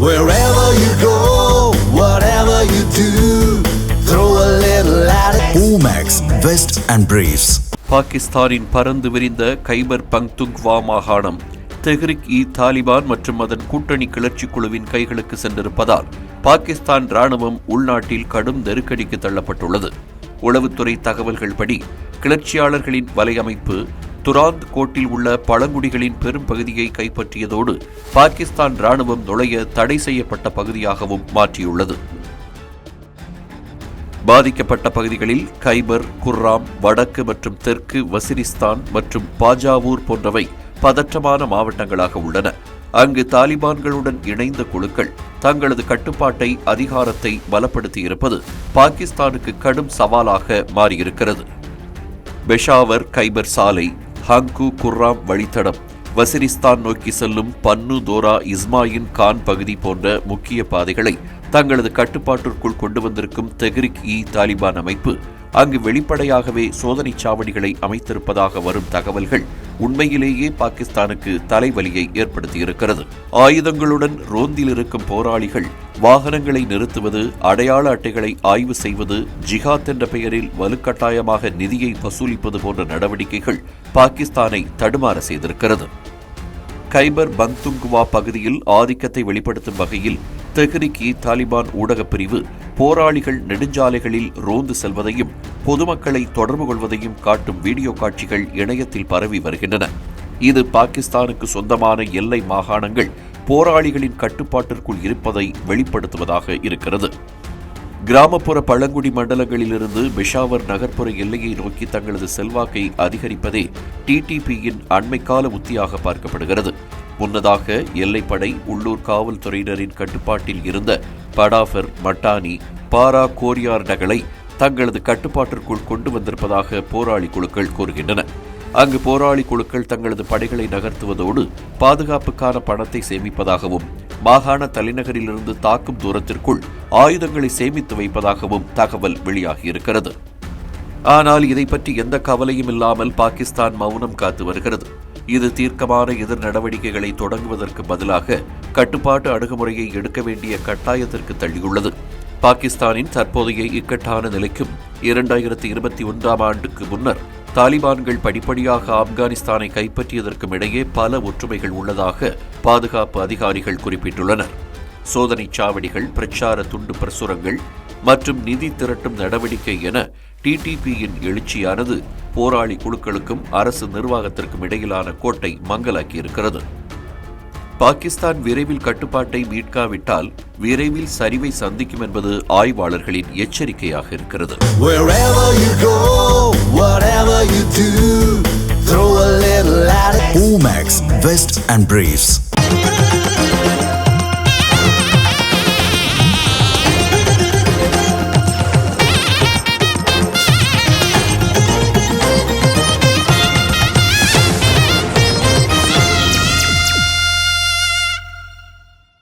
Wherever you go, whatever you do, throw a little attitude. Omax, Vest and Briefs. பாகிஸ்தானின் பறந்து விரிந்த கைபர் பங்துங்வா மாகாணம் தெஹ்ரிக் இ தாலிபான் மற்றும் அதன் கூட்டணி கிளர்ச்சி குழுவின் கைகளுக்கு சென்றிருப்பதால் பாகிஸ்தான் ராணுவம் உள்நாட்டில் கடும் நெருக்கடிக்கு தள்ளப்பட்டுள்ளது உளவுத்துறை தகவல்கள் படி கிளர்ச்சியாளர்களின் வலையமைப்பு துராந்த் கோட்டில் உள்ள பழங்குடிகளின் பெரும் பகுதியை கைப்பற்றியதோடு பாகிஸ்தான் ராணுவம் நுழைய தடை செய்யப்பட்ட பகுதியாகவும் மாற்றியுள்ளது. பாதிக்கப்பட்ட பகுதிகளில் கைபர் குர்ராம் வடக்கு மற்றும் தெற்கு வசிரிஸ்தான் மற்றும் பாஜாவூர் போன்றவை பதற்றமான மாவட்டங்களாக உள்ளன. அங்கு தாலிபான்களுடன் இணைந்த குழுக்கள் தங்களது கட்டுப்பாட்டை அதிகாரத்தை பலப்படுத்தியிருப்பது பாகிஸ்தானுக்கு கடும் சவாலாக மாறியிருக்கிறது. பெஷாவர் கைபர் சாலை ஹங்கு குர்ராம் வழித்தடம். வசிரிஸ்தான் நோக்கி செல்லும் பன்னு தோரா இஸ்மாயின் கான் பகுதி போன்ற முக்கிய பாதைகளை தங்களது கட்டுப்பாட்டிற்குள் கொண்டு வந்திருக்கும் தெஹ்ரிக் இ தாலிபான் அமைப்பு அங்கு வெளிப்படையாகவே சோதனைச் சாவடிகளை அமைத்திருப்பதாக வரும் தகவல்கள் உண்மையிலேயே பாகிஸ்தானுக்கு தலைவலியை ஏற்படுத்தியிருக்கிறது. ஆயுதங்களுடன் ரோந்தில் இருக்கும் போராளிகள் வாகனங்களை நிறுத்துவது அடையாள அட்டைகளை ஆய்வு செய்வது ஜிஹாத் என்ற பெயரில் வலுக்கட்டாயமாக நிதியை வசூலிப்பது போன்ற நடவடிக்கைகள் பாகிஸ்தானை தடுமாற செய்திருக்கிறது. கைபர் பந்துங்குவா பகுதியில் ஆதிக்கத்தை வெளிப்படுத்தும் வகையில் தெஹ்ரிக் தாலிபான் ஊடகப் பிரிவு போராளிகள் நெடுஞ்சாலைகளில் ரோந்து செல்வதையும் பொதுமக்களை தொடர்பு கொள்வதையும் காட்டும் வீடியோ காட்சிகள் இணையத்தில் பரவி வருகின்றன. இது பாகிஸ்தானுக்கு சொந்தமான எல்லை மாகாணங்கள் போராளிகளின் கட்டுப்பாட்டிற்குள் இருப்பதை வெளிப்படுத்துவதாக இருக்கிறது. கிராமப்புற பழங்குடி மண்டலங்களிலிருந்து பெஷாவர் நகர்ப்புற எல்லையை நோக்கி தங்களது செல்வாக்கை அதிகரிப்பதே டிடிபியின் அண்மைக்கால உத்தியாக பார்க்கப்படுகிறது. முன்னதாக எல்லைப்படை உள்ளூர் காவல்துறையினரின் கட்டுப்பாட்டில் இருந்த படாஃபர் மட்டானி பாரா கோரியார் நகலை தங்களது கட்டுப்பாட்டிற்குள் கொண்டு வந்திருப்பதாக போராளி குழுக்கள் கூறுகின்றன. அங்கு போராளி குழுக்கள் தங்களது படைகளை நகர்த்துவதோடு பாதுகாப்புக்கான பணத்தை சேமிப்பதாகவும் மாகாண தலைநகரிலிருந்து தாக்கும் தூரத்திற்குள் ஆயுதங்களை சேமித்து வைப்பதாகவும் தகவல் வெளியாகியிருக்கிறது. ஆனால் இதை பற்றி எந்த கவலையும் இல்லாமல் பாகிஸ்தான் மௌனம் காத்து வருகிறது. இது தீர்க்கமான எதிர் நடவடிக்கைகளை தொடங்குவதற்கு பதிலாக கட்டுப்பாட்டு அணுகுமுறையை எடுக்க வேண்டிய கட்டாயத்திற்கு தள்ளியுள்ளது. பாகிஸ்தானின் தற்போதைய இக்கட்டான நிலைக்கும் இரண்டாயிரத்தி இருபத்தி ஒன்றாம் ஆண்டுக்கு முன்னர் தாலிபான்கள் படிப்படியாக ஆப்கானிஸ்தானை கைப்பற்றியதற்கும் இடையே பல ஒற்றுமைகள் உள்ளதாக பாதுகாப்பு அதிகாரிகள் குறிப்பிட்டுள்ளனர். சோதனை சாவடிகள் பிரச்சார துண்டு பிரசுரங்கள் மற்றும் நிதி திரட்டும் நடவடிக்கை என டிடிபியின் எழுச்சியானது போராளி குழுக்களுக்கும் அரசு நிர்வாகத்திற்கும் இடையிலான கோட்டை மங்கலாக்கியிருக்கிறது பாகிஸ்தான் விரைவில் கட்டுப்பாட்டை மீட்காவிட்டால் விரைவில் சரிவை சந்திக்கும் என்பது ஆய்வாளர்களின் எச்சரிக்கையாக இருக்கிறது. Omax, Vest and Briefs.